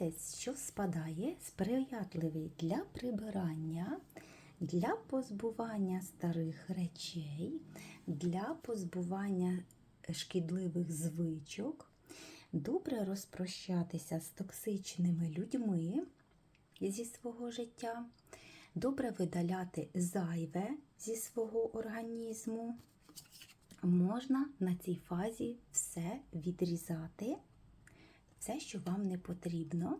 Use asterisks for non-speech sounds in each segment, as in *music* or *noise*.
Місяць, що спадає, сприятливий для прибирання, для позбування старих речей, для позбування шкідливих звичок, добре розпрощатися з токсичними людьми зі свого життя, добре видаляти зайве зі свого організму. Можна на цій фазі все відрізати, все, що вам не потрібно.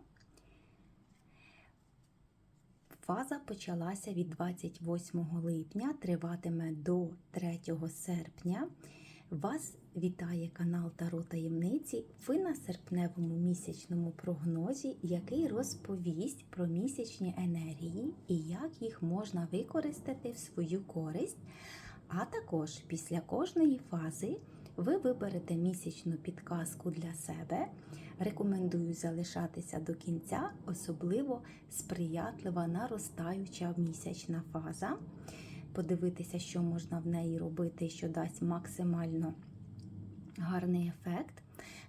Фаза почалася від 28 липня, триватиме до 3 серпня. Вас вітає канал Таро Таємниці. Ви на серпневому місячному прогнозі, який розповість про місячні енергії і як їх можна використати в свою користь. А також після кожної фази ви виберете місячну підказку для себе. Рекомендую залишатися до кінця, особливо сприятлива наростаюча місячна фаза. Подивитися, що можна в неї робити, що дасть максимально гарний ефект.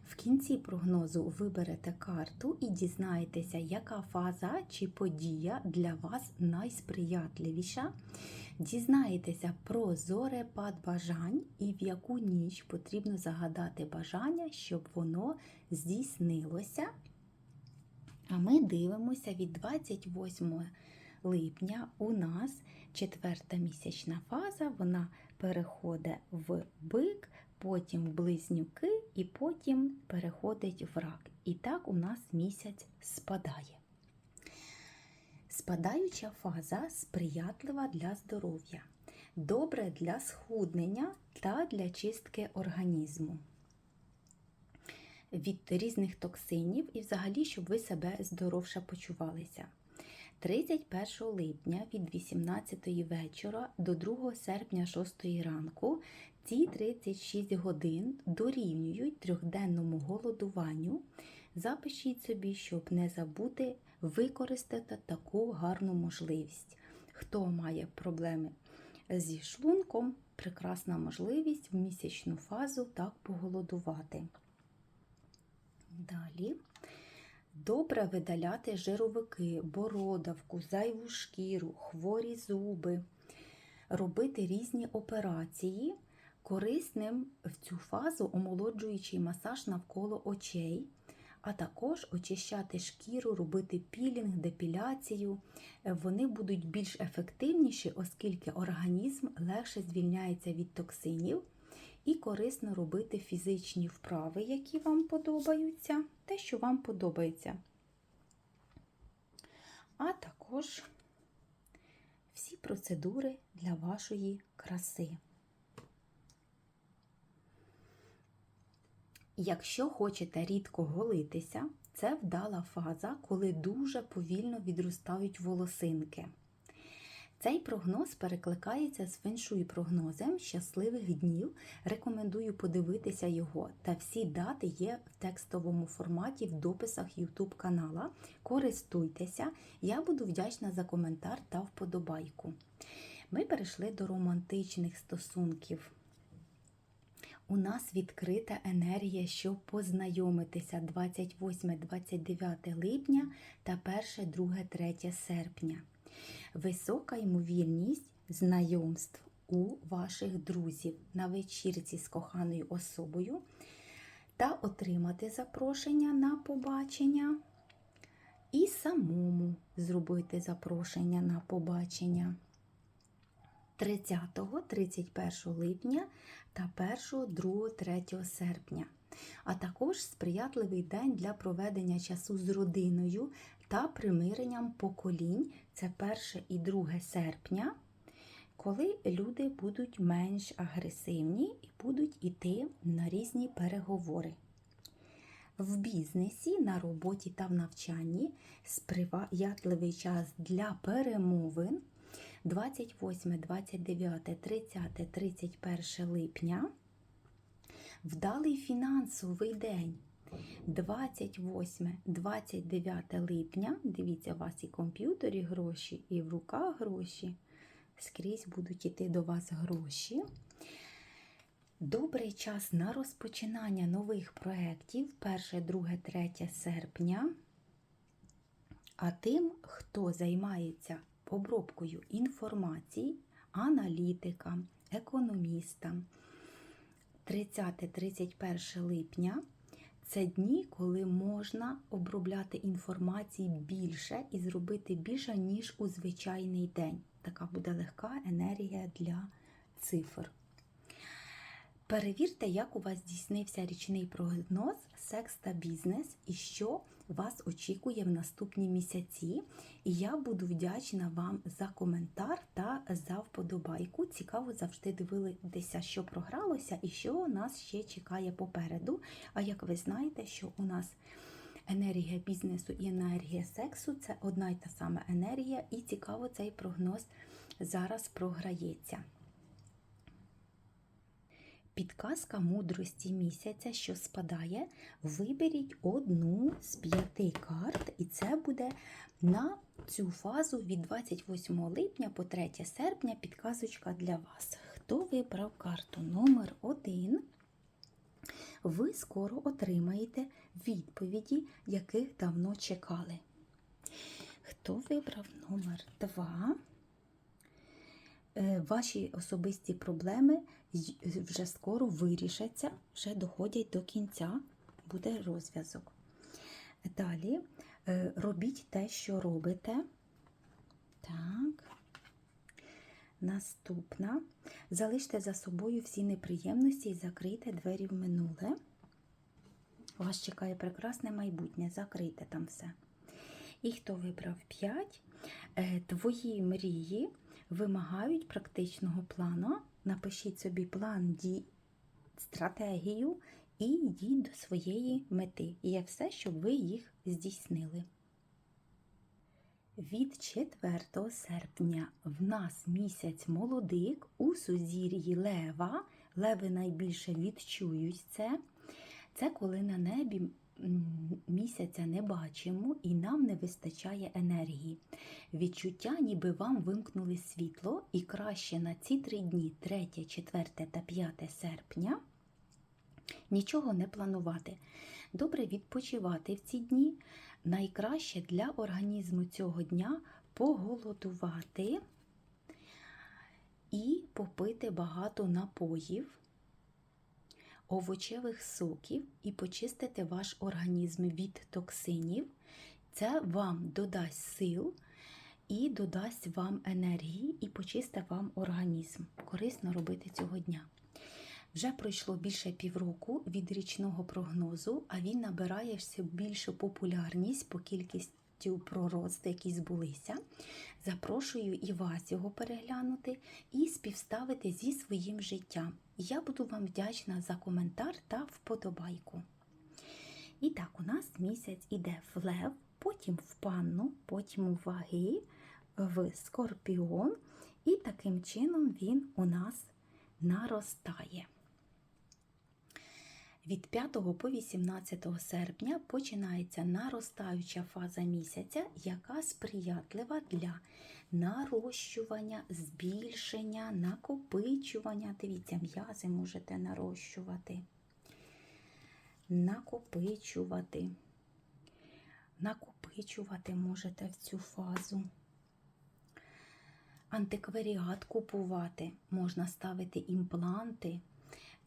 В кінці прогнозу виберете карту і дізнаєтеся, яка фаза чи подія для вас найсприятливіша. Дізнаєтеся про зорепад бажань і в яку ніч потрібно загадати бажання, щоб воно здійснилося. А ми дивимося від 28 липня у нас четверта місячна фаза, вона переходить в бик, потім в близнюки і потім переходить в рак. І так у нас місяць спадає. Спадаюча фаза сприятлива для здоров'я, добре для схуднення та для чистки організму від різних токсинів і взагалі, щоб ви себе здоровше почувалися. 31 липня від 18 вечора до 2 серпня 6 ранку ці 36 годин дорівнюють трьохденному голодуванню. Запишіть собі, щоб не забути використати таку гарну можливість. Хто має проблеми зі шлунком, прекрасна можливість в місячну фазу так поголодувати. Далі. Добре видаляти жировики, бородавку, зайву шкіру, хворі зуби, робити різні операції. Корисним в цю фазу омолоджуючий масаж навколо очей, а також очищати шкіру, робити пілінг, депіляцію. Вони будуть більш ефективніші, оскільки організм легше звільняється від токсинів. І корисно робити фізичні вправи, які вам подобаються, те, що вам подобається. А також всі процедури для вашої краси. Якщо хочете рідко голитися, це вдала фаза, коли дуже повільно відростають волосинки. Цей прогноз перекликається з феншуй прогнозом щасливих днів. Рекомендую подивитися його. Та всі дати є в текстовому форматі в дописах YouTube канала. Користуйтеся, я буду вдячна за коментар та вподобайку. Ми перейшли до романтичних стосунків. У нас відкрита енергія, щоб познайомитися 28-29 липня та 1, 2, 3 серпня. Висока ймовірність знайомств у ваших друзів на вечірці з коханою особою та отримати запрошення на побачення, і самому зробити запрошення на побачення 30-31 липня та 1, 2, 3 серпня. А також сприятливий день для проведення часу з родиною та примиренням поколінь це 1 і 2 серпня, коли люди будуть менш агресивні і будуть йти на різні переговори. В бізнесі, на роботі та в навчанні сприятливий час для перемовин 28, 29, 30, 31 липня. Вдалий фінансовий день 28-29 липня. Дивіться, у вас і комп'ютері гроші, і в руках гроші. Скрізь будуть йти до вас гроші. Добрий час на розпочинання нових проєктів 1, 2, 3 серпня. А тим, хто займається обробкою інформації, аналітика, економіста. 30-31 липня це дні, коли можна обробляти інформації більше і зробити більше, ніж у звичайний день. Така буде легка енергія для цифр. Перевірте, як у вас здійснився річний прогноз секс та бізнес і що вас очікує в наступні місяці. І я буду вдячна вам за коментар та за вподобайку. Цікаво завжди дивитися, що програлося і що нас ще чекає попереду. А як ви знаєте, що у нас енергія бізнесу і енергія сексу це одна й та сама енергія, і цікаво, цей прогноз зараз програється. Підказка мудрості місяця, що спадає, виберіть одну з п'яти карт, і це буде на цю фазу від 28 липня по 3 серпня підказочка для вас. Хто вибрав карту номер 1 ви скоро отримаєте відповіді, яких давно чекали. Хто вибрав номер 2 Е, Ваші особисті проблеми вже скоро вирішаться, вже доходять до кінця, буде розв'язок. Далі е, робіть те, що робите. Так. Наступна. Залиште за собою всі неприємності і закрийте двері в минуле. Вас чекає прекрасне майбутнє. Закрийте там все. І хто вибрав 5? Твої мрії вимагають практичного плану. Напишіть собі план дій, стратегію і йдіть до своєї мети. Є все, щоб ви їх здійснили. Від 4 серпня в нас місяць молодик у сузір'ї Лева. Леви найбільше відчують це. Це коли на небі місяця не бачимо і нам не вистачає енергії. Відчуття, ніби вам вимкнули світло, і краще на ці три дні, 3, 4 та 5 серпня, нічого не планувати. Добре відпочивати в ці дні. Найкраще для організму цього дня поголодувати і попити багато напоїв, овочевих соків і почистити ваш організм від токсинів. Це вам додасть сил і додасть вам енергії і почистить вам організм. Корисно робити цього дня. Вже пройшло більше півроку від річного прогнозу, а він набирає все більшу популярність по кількістю пророцтв, які збулися. Запрошую і вас його переглянути і співставити зі своїм життям. Я буду вам вдячна за коментар та вподобайку. І так, у нас місяць іде в лев, потім в панну, потім у ваги, в скорпіон, і таким чином він у нас наростає. Від 5 по 18 серпня починається наростаюча фаза місяця, яка сприятлива для нарощування, збільшення, накопичування. Дивіться, м'язи можете нарощувати, накопичувати. Накопичувати можете в цю фазу. Антикваріат купувати, можна ставити імпланти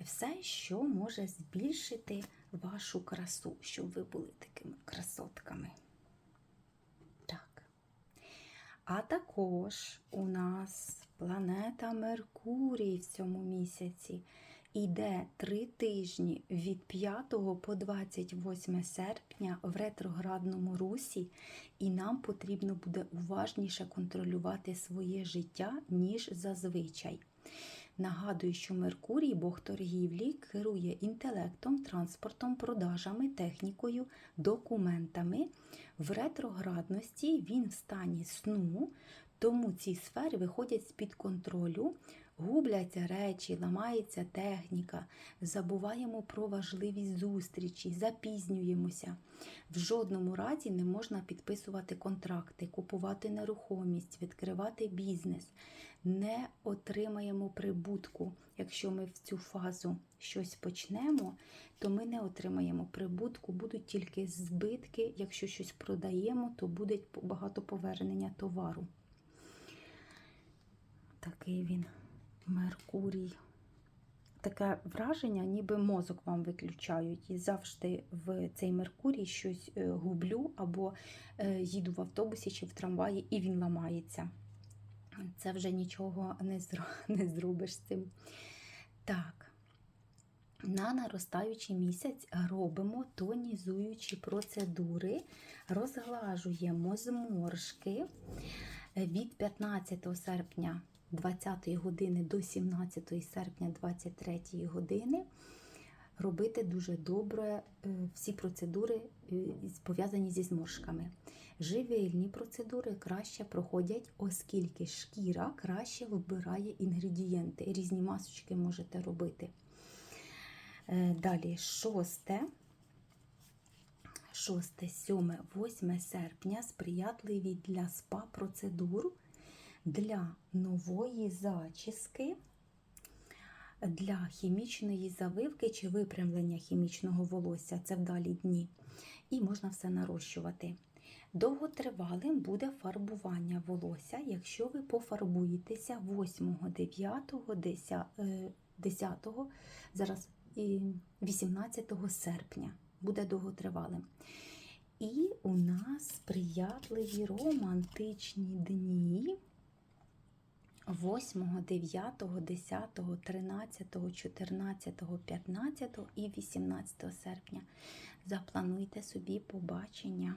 все, що може збільшити вашу красу, щоб ви були такими красотками. Так. А також у нас планета Меркурій в цьому місяці іде три тижні від 5 по 28 серпня в ретроградному русі, і нам потрібно буде уважніше контролювати своє життя, ніж зазвичай. Нагадую, що Меркурій, Бог торгівлі, керує інтелектом, транспортом, продажами, технікою, документами. В ретроградності він в стані сну, тому ці сфери виходять з-під контролю, губляться речі, ламається техніка, забуваємо про важливі зустрічі, запізнюємося. В жодному разі не можна підписувати контракти, купувати нерухомість, відкривати бізнес. Не отримаємо прибутку. Якщо ми в цю фазу щось почнемо, то ми не отримаємо прибутку, будуть тільки збитки. Якщо щось продаємо, то буде багато повернення товару. Такий він Меркурій. Таке враження, ніби мозок вам виключають. І завжди в цей Меркурій щось е, гублю або е, їду в автобусі чи в трамваї, і він ламається. Це вже нічого не, зро... *laughs* не зробиш з цим. Так, на наростаючий місяць робимо тонізуючі процедури, розглажуємо зморшки від 15 серпня 20 години до 17 серпня 23 години. Робити дуже добре е, всі процедури е, пов'язані зі зморшками. Живильні процедури краще проходять, оскільки шкіра краще вбирає інгредієнти. Різні масочки можете робити. Е, Далі, 6, 6, 7, 8 серпня сприятливі для СПА-процедур, для нової зачіски, для хімічної завивки чи випрямлення хімічного волосся. Це вдалі дні. І можна все нарощувати. Довготривалим буде фарбування волосся, якщо ви пофарбуєтеся 8, 9, 10, 10 зараз і 18 серпня. Буде довготривалим. І у нас сприятливі романтичні дні 8, 9, 10, 13, 14, 15 і 18 серпня. Заплануйте собі побачення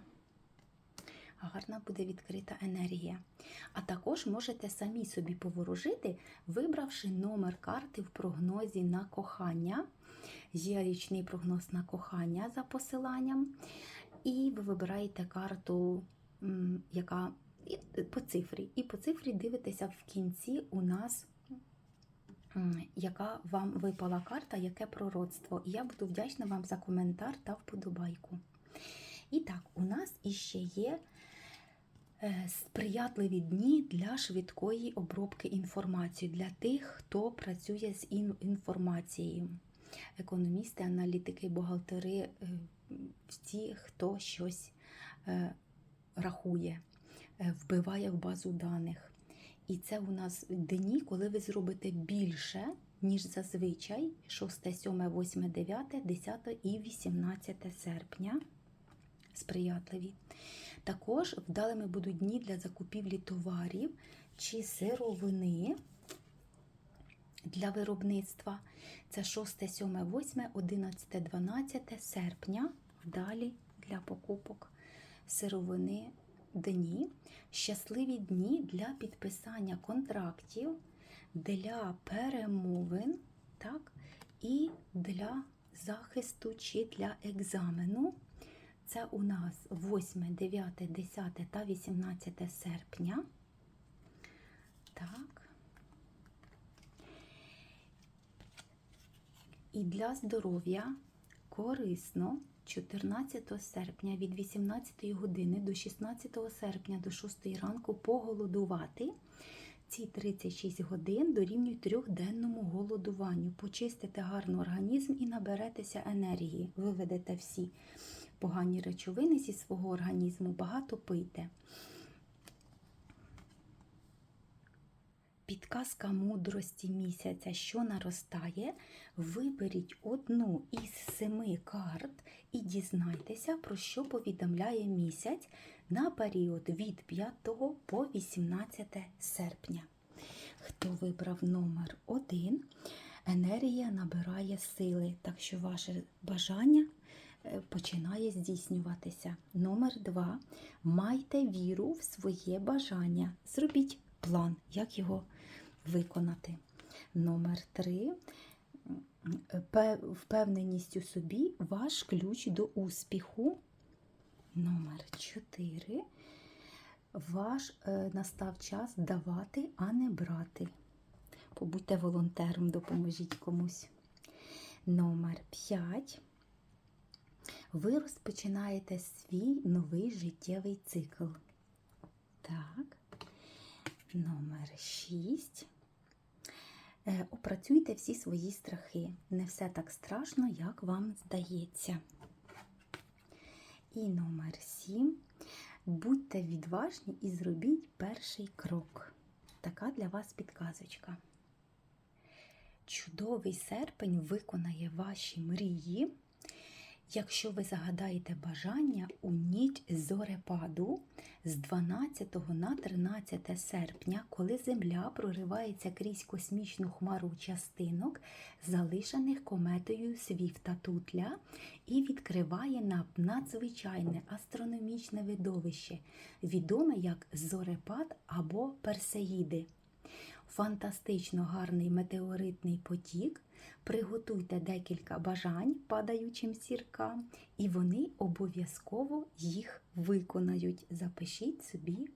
гарна буде відкрита енергія. А також можете самі собі поворожити, вибравши номер карти в прогнозі на кохання. Є річний прогноз на кохання за посиланням. І ви вибираєте карту, яка по цифрі. І по цифрі дивитеся в кінці у нас. Яка вам випала карта, яке пророцтво. І я буду вдячна вам за коментар та вподобайку. І так, у нас іще є Е, сприятливі дні для швидкої обробки інформації для тих, хто працює з інформацією. Економісти, аналітики, бухгалтери, е, ті, хто щось е, рахує, вбиває в базу даних. І це у нас дні, коли ви зробите більше, ніж зазвичай 6, 7, 8, 9, 10 і 18 серпня. Сприятливі. Також вдалими будуть дні для закупівлі товарів чи сировини для виробництва. Це 6, 7, 8, 11, 12 серпня. Вдалі для покупок сировини дні. Щасливі дні для підписання контрактів, для перемовин так, і для захисту чи для екзамену. Це у нас 8, 9, 10 та 18 серпня. Так. І для здоров'я корисно 14 серпня від 18 години до 16 серпня до 6 ранку поголодувати. Ці 36 годин дорівнюють трьохденному голодуванню. Почистите гарно організм і наберетеся енергії. Виведете всі погані речовини зі свого організму, багато пийте. Підказка мудрості місяця, що наростає, виберіть одну із семи карт і дізнайтеся, про що повідомляє місяць на період від 5 по 18 серпня. Хто вибрав номер 1, енергія набирає сили, так що ваше бажання починає здійснюватися. Номер два. Майте віру в своє бажання. Зробіть план, як його виконати. Номер три. Впевненість у собі ваш ключ до успіху. Номер 4. Ваш е, настав час давати, а не брати. Побудьте волонтером, допоможіть комусь. Номер 5 ви розпочинаєте свій новий життєвий цикл. Так. номер 6. Е, Опрацюйте всі свої страхи. Не все так страшно, як вам здається. І номер 7. Будьте відважні і зробіть перший крок. Така для вас підказочка. Чудовий серпень виконає ваші мрії. Якщо ви загадаєте бажання у ніч зорепаду з 12 на 13 серпня, коли Земля проривається крізь космічну хмару частинок, залишених кометою Свіфта Тутля, і відкриває нам надзвичайне астрономічне видовище, відоме як зорепад або персеїди. Фантастично гарний метеоритний потік. Приготуйте декілька бажань падаючим сіркам, і вони обов'язково їх виконають. Запишіть собі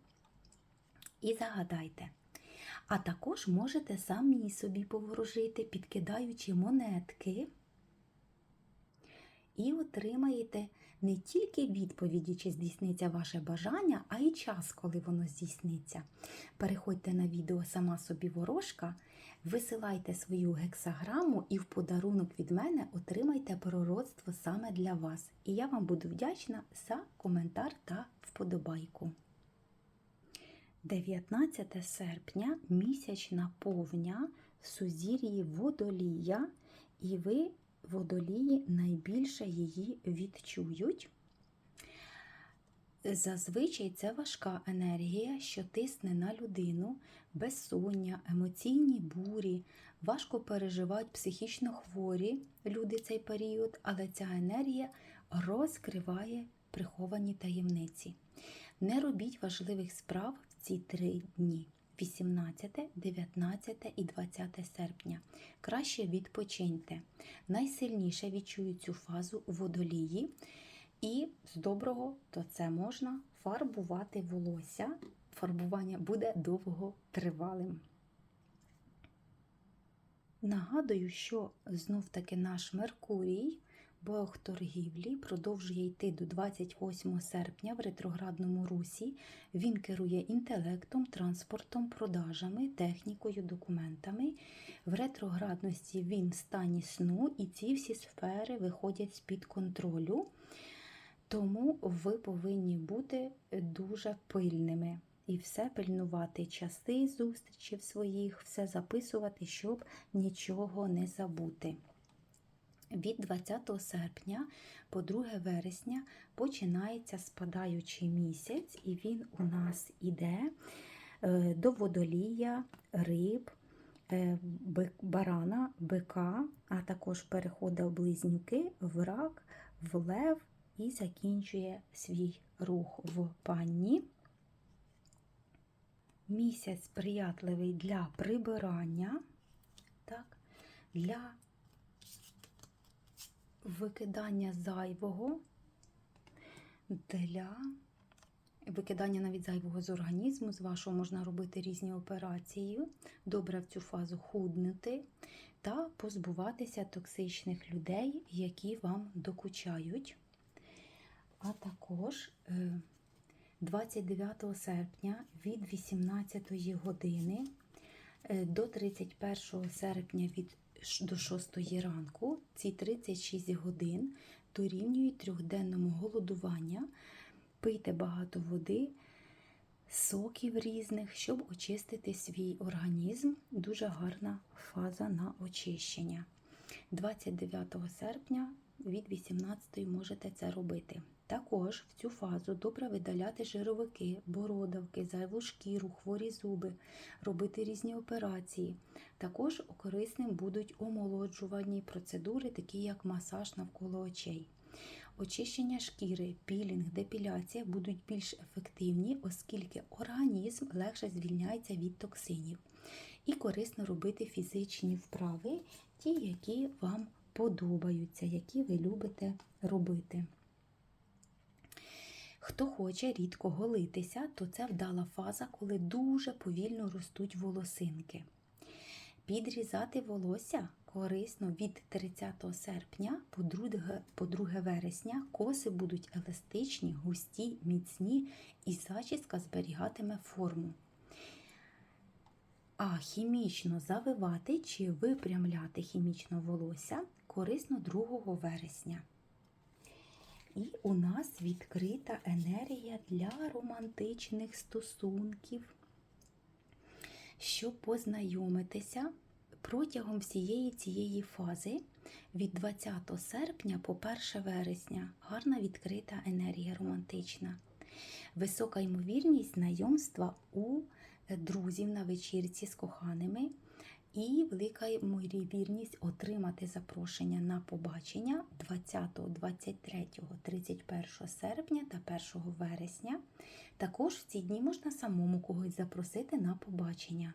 і загадайте. А також можете самі собі поворожити, підкидаючи монетки, і отримаєте не тільки відповіді, чи здійсниться ваше бажання, а й час, коли воно здійсниться. Переходьте на відео сама собі ворожка, висилайте свою гексаграму і в подарунок від мене отримайте пророцтво саме для вас. І я вам буду вдячна за коментар та вподобайку. 19 серпня місячна повня в сузір'ї водолія, і ви водолії найбільше її відчують. Зазвичай це важка енергія, що тисне на людину, безсоння, емоційні бурі, важко переживають психічно хворі люди цей період, але ця енергія розкриває приховані таємниці. Не робіть важливих справ в ці три дні. 18, 19 і 20 серпня. Краще відпочиньте. Найсильніше відчую цю фазу водолії. І з доброго, то це можна фарбувати волосся. Фарбування буде довго тривалим. Нагадую, що знов-таки наш Меркурій, Бог торгівлі, продовжує йти до 28 серпня в ретроградному русі. Він керує інтелектом, транспортом, продажами, технікою, документами. В ретроградності він в стані сну, і ці всі сфери виходять з-під контролю. Тому ви повинні бути дуже пильними і все пильнувати, часи зустрічів своїх, все записувати, щоб нічого не забути. Від 20 серпня по 2 вересня починається спадаючий місяць, і він у нас іде до водолія, риб, барана, бика, а також переходить в близнюки, в рак, в лев і закінчує свій рух в панні. Місяць сприятливий для прибирання, так, для викидання зайвого, для викидання навіть зайвого з організму, з вашого можна робити різні операції, добре в цю фазу худнути та позбуватися токсичних людей, які вам докучають. А також 29 серпня від 18 години до 31 серпня від до 6 ранку ці 36 годин дорівнюють трьохденному голодування. Пийте багато води, соків різних, щоб очистити свій організм. Дуже гарна фаза на очищення. 29 серпня від 18 можете це робити. Також в цю фазу добре видаляти жировики, бородавки, зайву шкіру, хворі зуби, робити різні операції. Також корисним будуть омолоджувальні процедури, такі як масаж навколо очей. Очищення шкіри, пілінг, депіляція будуть більш ефективні, оскільки організм легше звільняється від токсинів. І корисно робити фізичні вправи, ті, які вам подобаються, які ви любите робити. Хто хоче рідко голитися, то це вдала фаза, коли дуже повільно ростуть волосинки. Підрізати волосся корисно від 30 серпня по 2, по 2 вересня коси будуть еластичні, густі, міцні і зачіска зберігатиме форму. А хімічно завивати чи випрямляти хімічно волосся корисно 2 вересня. І у нас відкрита енергія для романтичних стосунків, щоб познайомитися протягом всієї цієї фази від 20 серпня по 1 вересня. Гарна відкрита енергія романтична. Висока ймовірність знайомства у друзів на вечірці з коханими. І велика ймовірність отримати запрошення на побачення 20, 23, 31 серпня та 1 вересня. Також в ці дні можна самому когось запросити на побачення.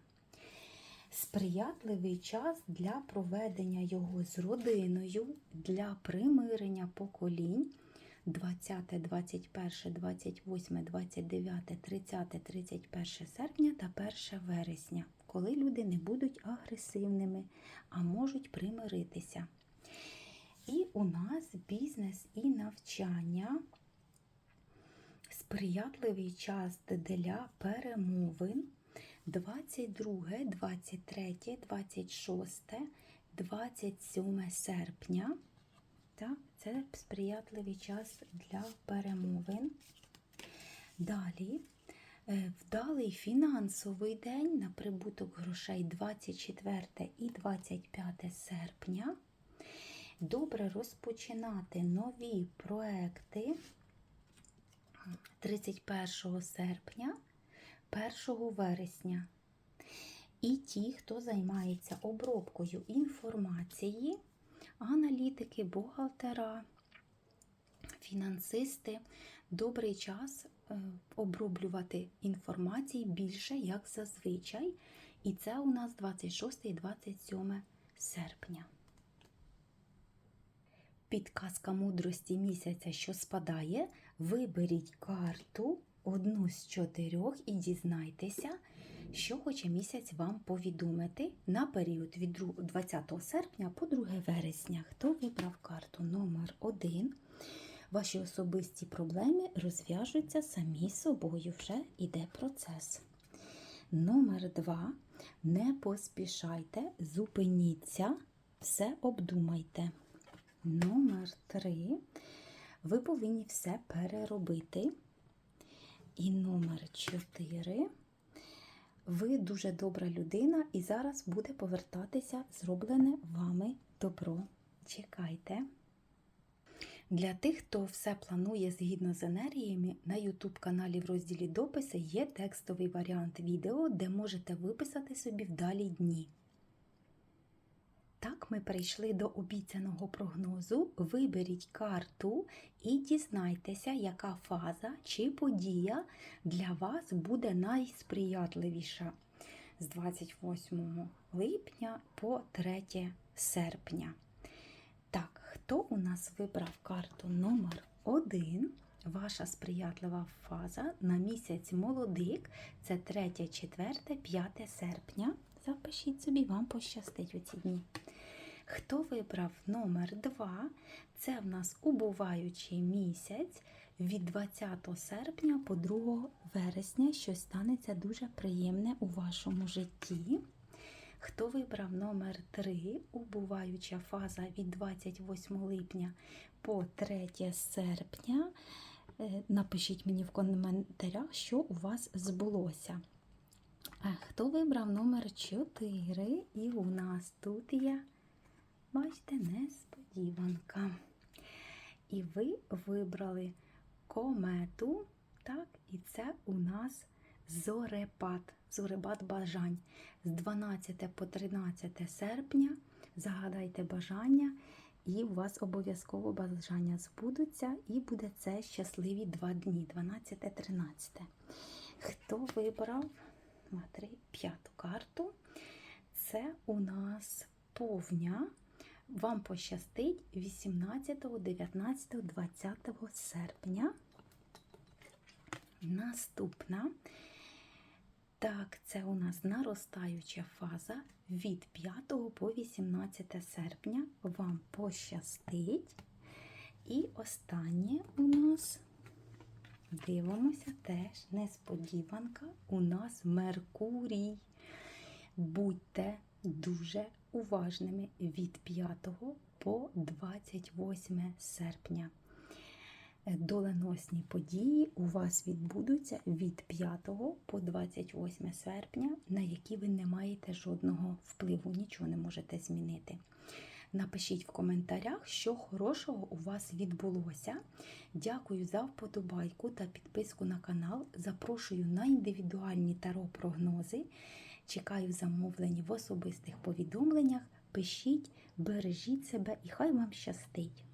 Сприятливий час для проведення його з родиною, для примирення поколінь 20, 21, 28, 29, 30, 31 серпня та 1 вересня, коли люди не будуть агресивними, а можуть примиритися. І у нас бізнес і навчання. Сприятливий час для перемовин 22, 23, 26, 27 серпня. Так, це сприятливий час для перемовин. Далі вдалий фінансовий день на прибуток грошей 24 і 25 серпня. Добре розпочинати нові проекти 31 серпня, 1 вересня. І ті, хто займається обробкою інформації, аналітики, бухгалтера, фінансисти, добрий час е, оброблювати інформації більше, як зазвичай. І це у нас 26 і 27 серпня. Підказка мудрості місяця, що спадає, виберіть карту одну з чотирьох і дізнайтеся, що хоче місяць вам повідомити на період від 20 серпня по 2 вересня. Хто вибрав карту номер 1 Ваші особисті проблеми розв'яжуться самі собою, вже йде процес. Номер 2 Не поспішайте, зупиніться, все обдумайте. Номер 3 ви повинні все переробити. І номер 4 ви дуже добра людина, і зараз буде повертатися зроблене вами добро. Чекайте. Для тих, хто все планує згідно з енергіями, на YouTube каналі в розділі Дописи є текстовий варіант відео, де можете виписати собі вдалі дні. Так, ми прийшли до обіцяного прогнозу. Виберіть карту і дізнайтеся, яка фаза чи подія для вас буде найсприятливіша з 28 липня по 3 серпня. Хто у нас вибрав карту номер 1 Ваша сприятлива фаза на місяць молодик це 3, 4, 5 серпня. Запишіть собі, вам пощастить у ці дні. Хто вибрав номер 2, це в нас убуваючий місяць від 20 серпня по 2 вересня, що станеться дуже приємне у вашому житті. Хто вибрав номер 3, убуваюча фаза від 28 липня по 3 серпня, е, напишіть мені в коментарях, що у вас збулося. Хто вибрав номер 4, і у нас тут є Бачите, несподіванка. І ви вибрали комету, так, і це у нас зорепад, зорепад бажань. З 12 по 13 серпня загадайте бажання, і у вас обов'язково бажання збудуться, і буде це щасливі два дні, 12-13. Хто вибрав смотри, п'яту карту? Це у нас повня вам пощастить 18, 19, 20 серпня. Наступна, так, це у нас наростаюча фаза від 5 по 18 серпня. Вам пощастить. І останнє у нас, дивимося, теж несподіванка, у нас Меркурій. Будьте дуже уважними від 5 по 28 серпня. Е, Доленосні події у вас відбудуться від 5 по 28 серпня, на які ви не маєте жодного впливу, нічого не можете змінити. Напишіть в коментарях, що хорошого у вас відбулося. Дякую за вподобайку та підписку на канал. Запрошую на індивідуальні таро-прогнози. Чекаю замовлень в особистих повідомленнях. Пишіть, бережіть себе і хай вам щастить!